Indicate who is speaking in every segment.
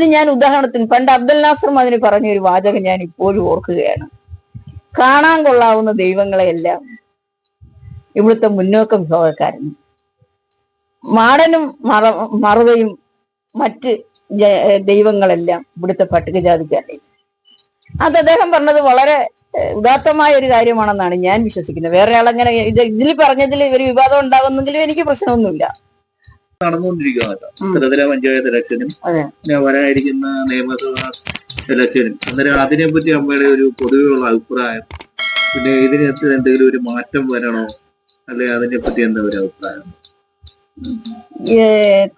Speaker 1: അത് ഞാൻ ഉദാഹരണത്തിന് പണ്ട് അബ്ദുൽ നാസർ അതിന് പറഞ്ഞ ഒരു വാചകം ഞാൻ ഇപ്പോഴും ഓർക്കുകയാണ്. കാണാൻ കൊള്ളാവുന്ന ദൈവങ്ങളെയെല്ലാം ഇവിടുത്തെ മുന്നോക്ക വിഭാഗക്കാരനും മാടനും മറ മറവയും മറ്റ് ദൈവങ്ങളെല്ലാം ഇവിടുത്തെ പട്ടികജാതിക്കാരുടെ അത് അദ്ദേഹം പറഞ്ഞത് വളരെ ഉദാത്തമായ ഒരു കാര്യമാണെന്നാണ് ഞാൻ വിശ്വസിക്കുന്നത്. വേറെ ആളങ്ങനെ ഇത് ഇതിൽ പറഞ്ഞതിൽ ഒരു വിവാദം ഉണ്ടാകുന്നെങ്കിലും എനിക്ക് പ്രശ്നമൊന്നുമില്ല.
Speaker 2: നടന്നുകൊണ്ടിരിക്കുകയാണ്. ചിത്രത്തിലെ പഞ്ചായത്ത് ഇലക്ഷനും വരാനിരിക്കുന്ന നിയമസഭാ ഇലക്ഷനും അന്നേരം അതിനെപ്പറ്റി അമ്മയുടെ ഒരു പൊതുവെയുള്ള അഭിപ്രായം പിന്നെ ഇതിനകത്ത് എന്തെങ്കിലും ഒരു മാറ്റം വരണോ? അല്ലെ അതിനെപ്പറ്റി എന്താ ഒരു അഭിപ്രായം?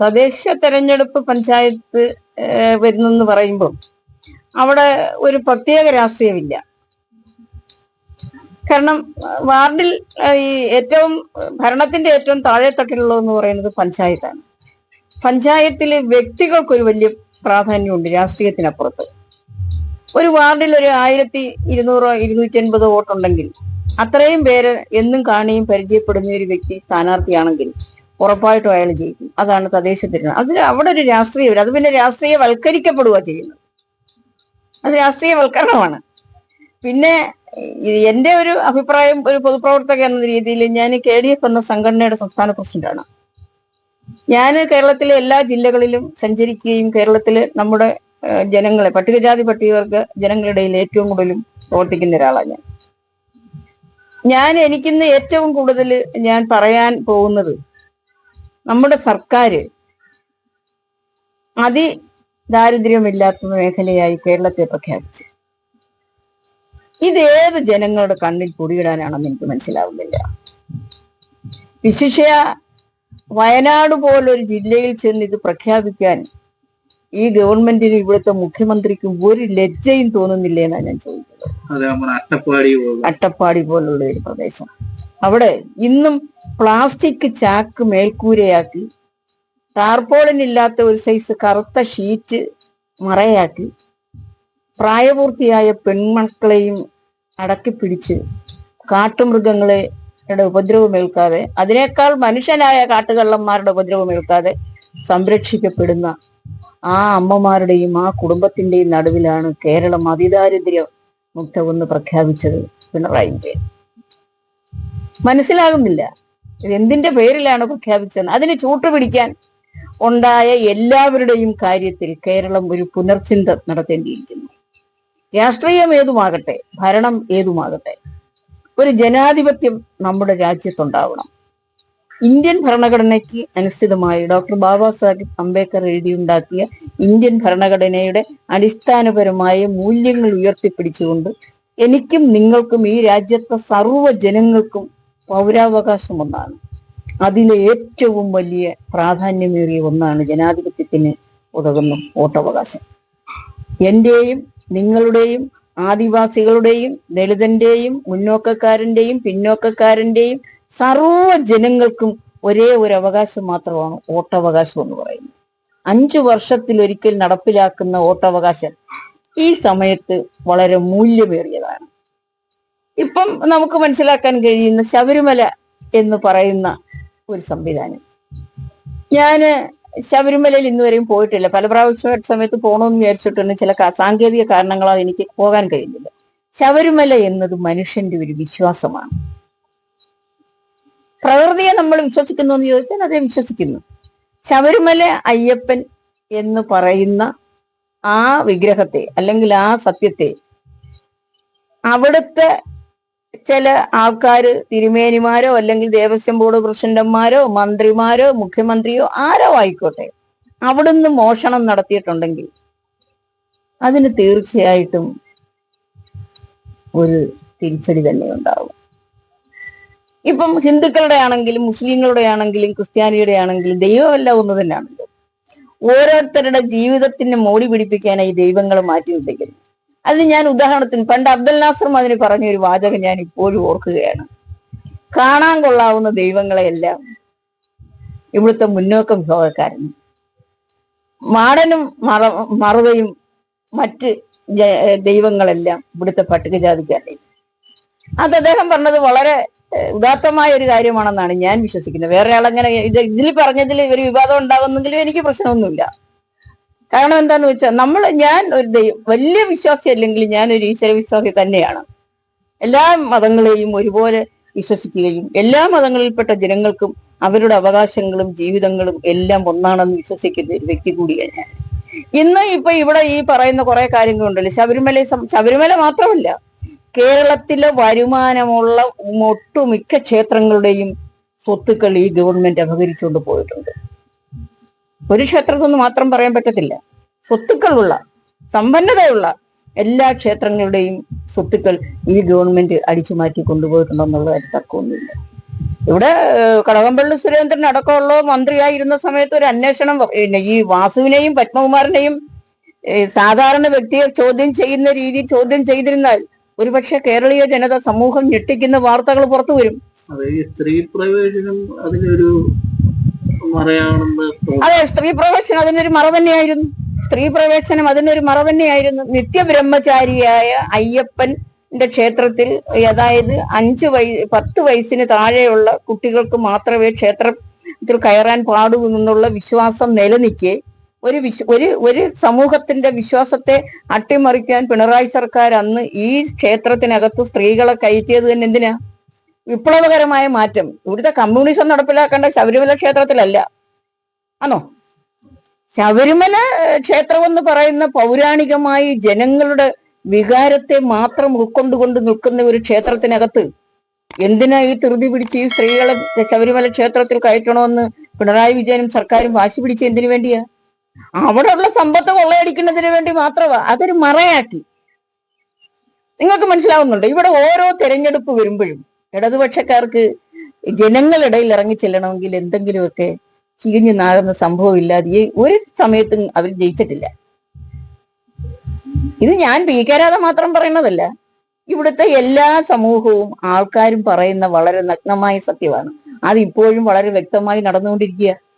Speaker 1: തദ്ദേശ തെരഞ്ഞെടുപ്പ് പഞ്ചായത്ത് വരുന്നെന്ന് പറയുമ്പോൾ അവിടെ ഒരു പ്രത്യേക രാഷ്ട്രീയമില്ല. കാരണം വാർഡിൽ ഈ ഏറ്റവും ഭരണത്തിന്റെ ഏറ്റവും താഴെത്തട്ടിലുള്ളതെന്ന് പറയുന്നത് പഞ്ചായത്താണ്. പഞ്ചായത്തിൽ വ്യക്തികൾക്കൊരു വലിയ പ്രാധാന്യമുണ്ട് രാഷ്ട്രീയത്തിനപ്പുറത്ത്. ഒരു വാർഡിൽ ഒരു ആയിരത്തി ഇരുന്നൂറോ ഇരുന്നൂറ്റി അൻപതോ വോട്ടുണ്ടെങ്കിൽ അത്രയും പേര് എന്നും കാണിയും പരിചയപ്പെടുന്ന ഒരു വ്യക്തി സ്ഥാനാർത്ഥിയാണെങ്കിൽ ഉറപ്പായിട്ടും അയാൾ ജയിക്കും. അതാണ് തദ്ദേശ തിരഞ്ഞെടുപ്പ്. അവിടെ ഒരു രാഷ്ട്രീയം അത് പിന്നെ രാഷ്ട്രീയവൽക്കരിക്കപ്പെടുക ചെയ്യുന്നത്. അത് രാഷ്ട്രീയവൽക്കരണമാണ്. പിന്നെ എന്റെ ഒരു അഭിപ്രായം ഒരു പൊതുപ്രവർത്തക എന്ന രീതിയിൽ ഞാൻ കെ ഡി എഫ് എന്ന സംഘടനയുടെ സംസ്ഥാന പ്രസിഡന്റാണ്. ഞാൻ കേരളത്തിലെ എല്ലാ ജില്ലകളിലും സഞ്ചരിക്കുകയും കേരളത്തിലെ നമ്മുടെ ജനങ്ങളെ പട്ടികജാതി പട്ടികവർഗ ജനങ്ങളുടെ ഏറ്റവും കൂടുതലും പ്രവർത്തിക്കുന്ന ഒരാളാണ് ഞാൻ. ഞാൻ എനിക്കിന്ന് ഏറ്റവും കൂടുതൽ ഞാൻ പറയാൻ പോകുന്നത് നമ്മുടെ സർക്കാർ അതി ദാരിദ്ര്യമില്ലാത്ത മേഖലയായി കേരളത്തെ പ്രഖ്യാപിച്ചു. ഇത് ഏത് ജനങ്ങളുടെ കണ്ണിൽ പൊടിയിടാനാണെന്ന് എനിക്ക് മനസ്സിലാവുന്നില്ല. വിശിഷ്യ വയനാട് പോലൊരു ജില്ലയിൽ ചെന്ന് ഇത് പ്രഖ്യാപിക്കാൻ ഈ ഗവൺമെന്റിനും ഇവിടുത്തെ മുഖ്യമന്ത്രിക്കും ഒരു ലജ്ജയും തോന്നുന്നില്ലേ എന്നാണ് ഞാൻ ചോദിക്കുന്നത്.
Speaker 2: അട്ടപ്പാടി
Speaker 1: പോലുള്ള ഒരു പ്രദേശം. അവിടെ ഇന്നും പ്ലാസ്റ്റിക് ചാക്ക് മേൽക്കൂരയാക്കി ടാർപോളിൻ ഇല്ലാത്ത ഒരു സൈസ് കറുത്ത ഷീറ്റ് മറയാക്കി പ്രായപൂർത്തിയായ പെൺമക്കളെയും അടക്കിപ്പിടിച്ച് കാട്ടുമൃഗങ്ങളെ ഉപദ്രവം ഉപദ്രവമേൽക്കാതെ അതിനേക്കാൾ മനുഷ്യനായ കാട്ടുകള്ളന്മാരുടെ ഉപദ്രവമേൽക്കാതെ സംരക്ഷിക്കപ്പെടുന്ന ആ അമ്മമാരുടെയും ആ കുടുംബത്തിന്റെയും നടുവിലാണ് കേരളം അതിദാരിദ്ര്യ മുക്തമെന്ന് പ്രഖ്യാപിച്ചത് പിണറായി വിജയൻ. മനസ്സിലാകുന്നില്ല. എന്തിന്റെ പേരിലാണ് പ്രഖ്യാപിച്ചത് അതിന് ചൂട്ടുപിടിക്കാൻ ഉണ്ടായ എല്ലാവരുടെയും കാര്യത്തിൽ കേരളം ഒരു പുനർചിന്ത നടത്തേണ്ടിയിരിക്കുന്നു. രാഷ്ട്രീയം ഏതുമാകട്ടെ ഭരണം ഏതുമാകട്ടെ ഒരു ജനാധിപത്യം നമ്മുടെ രാജ്യത്തുണ്ടാവണം. ഇന്ത്യൻ ഭരണഘടനയ്ക്ക് അനുസൃതമായി ഡോക്ടർ ബാബാ സാഹിബ് അംബേദ്കർ എഴുതിയുണ്ടാക്കിയ ഇന്ത്യൻ ഭരണഘടനയുടെ അടിസ്ഥാനപരമായ മൂല്യങ്ങൾ ഉയർത്തിപ്പിടിച്ചുകൊണ്ട് എനിക്കും നിങ്ങൾക്കും ഈ രാജ്യത്തെ സർവ ജനങ്ങൾക്കും പൗരാവകാശം ഒന്നാണ്. അതിലെ ഏറ്റവും വലിയ പ്രാധാന്യമേറിയ ഒന്നാണ് ജനാധിപത്യത്തിന് ഉതകുന്ന വോട്ടവകാശം. എന്റെയും നിങ്ങളുടെയും ആദിവാസികളുടെയും ദളിതന്റെയും മുന്നോക്കക്കാരന്റെയും പിന്നോക്കക്കാരന്റെയും സർവ ജനങ്ങൾക്കും ഒരേ ഒരു അവകാശം മാത്രമാണ് വോട്ടവകാശം എന്ന് പറയുന്നത്. അഞ്ചു വർഷത്തിൽ ഒരിക്കൽ നടപ്പിലാക്കുന്ന വോട്ടവകാശം ഈ സമയത്ത് വളരെ മൂല്യമേറിയതാണ്. ഇപ്പം നമുക്ക് മനസ്സിലാക്കാൻ കഴിയുന്ന ശബരിമല എന്ന് പറയുന്ന ഒരു സംവിധാനം. ഞാൻ ശബരിമലയിൽ ഇന്നുവരെയും പോയിട്ടില്ല. പല പ്രാവശ്യം സമയത്ത് പോകണമെന്ന് വിചാരിച്ചിട്ടുണ്ട് ചില സാങ്കേതിക കാരണങ്ങളാൽ എനിക്ക് പോകാൻ കഴിയുന്നില്ല. ശബരിമല എന്നത് മനുഷ്യന്റെ ഒരു വിശ്വാസമാണ്. പ്രകൃതിയെ നമ്മൾ വിശ്വസിക്കുന്നു എന്ന് ചോദിച്ചാൽ അതേ വിശ്വസിക്കുന്നു. ശബരിമല അയ്യപ്പൻ എന്ന് പറയുന്ന ആ വിഗ്രഹത്തെ അല്ലെങ്കിൽ ആ സത്യത്തെ അവിടുത്തെ ചില ആൾക്കാര് തിരുമേനിമാരോ അല്ലെങ്കിൽ ദേവസ്വം ബോർഡ് പ്രസിഡന്റന്മാരോ മന്ത്രിമാരോ മുഖ്യമന്ത്രിയോ ആരോ ആയിക്കോട്ടെ അവിടുന്ന് മോഷണം നടത്തിയിട്ടുണ്ടെങ്കിൽ അതിന് തീർച്ചയായിട്ടും ഒരു തിരിച്ചടി തന്നെ ഉണ്ടാവും. ഇപ്പം ഹിന്ദുക്കളുടെ ആണെങ്കിലും മുസ്ലിങ്ങളുടെ ആണെങ്കിലും ക്രിസ്ത്യാനിയുടെ ആണെങ്കിലും ദൈവമല്ല ഒന്ന് തന്നെയാണല്ലോ. ഓരോരുത്തരുടെ ജീവിതത്തിന് മോടി പിടിപ്പിക്കാനായി ദൈവങ്ങൾ മാറ്റി നിർത്തിക്കുന്നു അതിന് ഞാൻ ഉദാഹരണത്തിന് പണ്ട് അബ്ദുൽ നാസർ അതിന് പറഞ്ഞ ഒരു വാചകം ഞാൻ ഇപ്പോഴും ഓർക്കുകയാണ്. കാണാൻ കൊള്ളാവുന്ന ദൈവങ്ങളെയെല്ലാം ഇവിടുത്തെ മുന്നോക്ക വിഭാഗക്കാരന് മാടനും മറ മറവയും മറ്റ് ദൈവങ്ങളെല്ലാം ഇവിടുത്തെ പട്ടികജാതിക്കാരുടെ അത് അദ്ദേഹം പറഞ്ഞത് വളരെ ഉദാത്തമായ ഒരു കാര്യമാണെന്നാണ് ഞാൻ വിശ്വസിക്കുന്നത്. വേറെ ആളങ്ങനെ ഇത് ഇതിൽ പറഞ്ഞതിൽ ഒരു വിവാദം ഉണ്ടാകുന്നെങ്കിലും എനിക്ക് പ്രശ്നമൊന്നുമില്ല. കാരണം എന്താന്ന് വെച്ചാൽ നമ്മൾ ഞാൻ ഒരു ദൈവം വലിയ വിശ്വാസി അല്ലെങ്കിൽ ഞാൻ ഒരു ഈശ്വര വിശ്വാസി തന്നെയാണ്. എല്ലാ മതങ്ങളെയും ഒരുപോലെ വിശ്വസിക്കുകയും എല്ലാ മതങ്ങളിൽപ്പെട്ട ജനങ്ങൾക്കും അവരുടെ അവകാശങ്ങളും ജീവിതങ്ങളും എല്ലാം ഒന്നാണെന്ന് വിശ്വസിക്കുന്ന ഒരു വ്യക്തി കൂടിയാണ് ഞാൻ. ഇന്ന് ഇപ്പൊ ഇവിടെ ഈ പറയുന്ന കുറെ കാര്യങ്ങളുണ്ടല്ലോ. ശബരിമല ശബരിമല മാത്രമല്ല കേരളത്തിലെ വരുമാനമുള്ള ഒട്ടുമിക്ക ക്ഷേത്രങ്ങളുടെയും സ്വത്തുക്കൾ ഈ ഗവൺമെന്റ് അപഹരിച്ചുകൊണ്ട് പോയിട്ടുണ്ട്. ഒരു ക്ഷേത്രത്തിൽ നിന്ന് മാത്രം പറയാൻ പറ്റത്തില്ല. സ്വത്തുക്കളുള്ള സമ്പന്നതയുള്ള എല്ലാ ക്ഷേത്രങ്ങളുടെയും സ്വത്തുക്കൾ ഈ ഗവൺമെന്റ് അടിച്ചു മാറ്റി കൊണ്ടുപോയിട്ടുണ്ടെന്നുള്ള തർക്കമൊന്നുമില്ല. ഇവിടെ കടകംപള്ളി സുരേന്ദ്രൻ അടക്കമുള്ള മന്ത്രിയായിരുന്ന സമയത്ത് ഒരു അന്വേഷണം പിന്നെ ഈ വാസുവിനെയും പത്മകുമാറിനെയും സാധാരണ വ്യക്തിയെ ചോദ്യം ചെയ്യുന്ന രീതി ചോദ്യം ചെയ്തിരുന്നാൽ ഒരുപക്ഷെ കേരളീയ ജനത സമൂഹം ഞെട്ടിക്കുന്ന വാർത്തകൾ പുറത്തു വരും.
Speaker 2: സ്ത്രീ പ്രവേശനം അതിനൊരു
Speaker 1: അതെ സ്ത്രീ പ്രവേശനം അതിനൊരു മറ തന്നെയായിരുന്നു. സ്ത്രീ പ്രവേശനം അതിനൊരു മറ തന്നെയായിരുന്നു. നിത്യബ്രഹ്മചാരിയായ അയ്യപ്പന്റെ ക്ഷേത്രത്തിൽ അതായത് അഞ്ച് വയ പത്ത് വയസ്സിന് താഴെയുള്ള കുട്ടികൾക്ക് മാത്രമേ ക്ഷേത്രത്തിൽ കയറാൻ പാടൂ എന്നുള്ള വിശ്വാസം നിലനിൽക്കെ ഒരു വിശ്വ ഒരു ഒരു സമൂഹത്തിന്റെ വിശ്വാസത്തെ അട്ടിമറിക്കാൻ പിണറായി സർക്കാർ അന്ന് ഈ ക്ഷേത്രത്തിനകത്ത് സ്ത്രീകളെ കയറ്റിയത് തന്നെ എന്തിനാ? വിപ്ലവകരമായ മാറ്റം. ഇവിടുത്തെ കമ്മ്യൂണിസം നടപ്പിലാക്കേണ്ട ശബരിമല ക്ഷേത്രത്തിലല്ല. ആണോ? ശബരിമല ക്ഷേത്രം എന്ന് പറയുന്ന പൗരാണികമായി ജനങ്ങളുടെ വികാരത്തെ മാത്രം ഉൾക്കൊണ്ടുകൊണ്ട് നിൽക്കുന്ന ഒരു ക്ഷേത്രത്തിനകത്ത് എന്തിനാ ഈ ധൃതി പിടിച്ച് ഈ സ്ത്രീകളെ ശബരിമല ക്ഷേത്രത്തിൽ കയറ്റണമെന്ന് പിണറായി വിജയനും സർക്കാരും വാശി പിടിച്ച് എന്തിനു വേണ്ടിയാ? അവിടെയുള്ള സമ്പത്ത് കൊള്ളയടിക്കുന്നതിന് വേണ്ടി മാത്രമാ. അതൊരു മറയാക്കി. നിങ്ങൾക്ക് മനസ്സിലാവുന്നുണ്ട്? ഇവിടെ ഓരോ തെരഞ്ഞെടുപ്പ് വരുമ്പോഴും ഇടതുപക്ഷക്കാർക്ക് ജനങ്ങളിടയിൽ ഇറങ്ങി ചെല്ലണമെങ്കിൽ എന്തെങ്കിലുമൊക്കെ ചീഞ്ഞു നാഴുന്ന സംഭവം ഇല്ലാതെ ഒരു സമയത്തും അവർ ജയിച്ചിട്ടില്ല. ഇത് ഞാൻ ഭീകരാതെ മാത്രം പറയുന്നതല്ല. ഇവിടുത്തെ എല്ലാ സമൂഹവും ആൾക്കാരും പറയുന്ന വളരെ നഗ്നമായ സത്യമാണ്. അത് ഇപ്പോഴും വളരെ വ്യക്തമായി നടന്നുകൊണ്ടിരിക്കുക.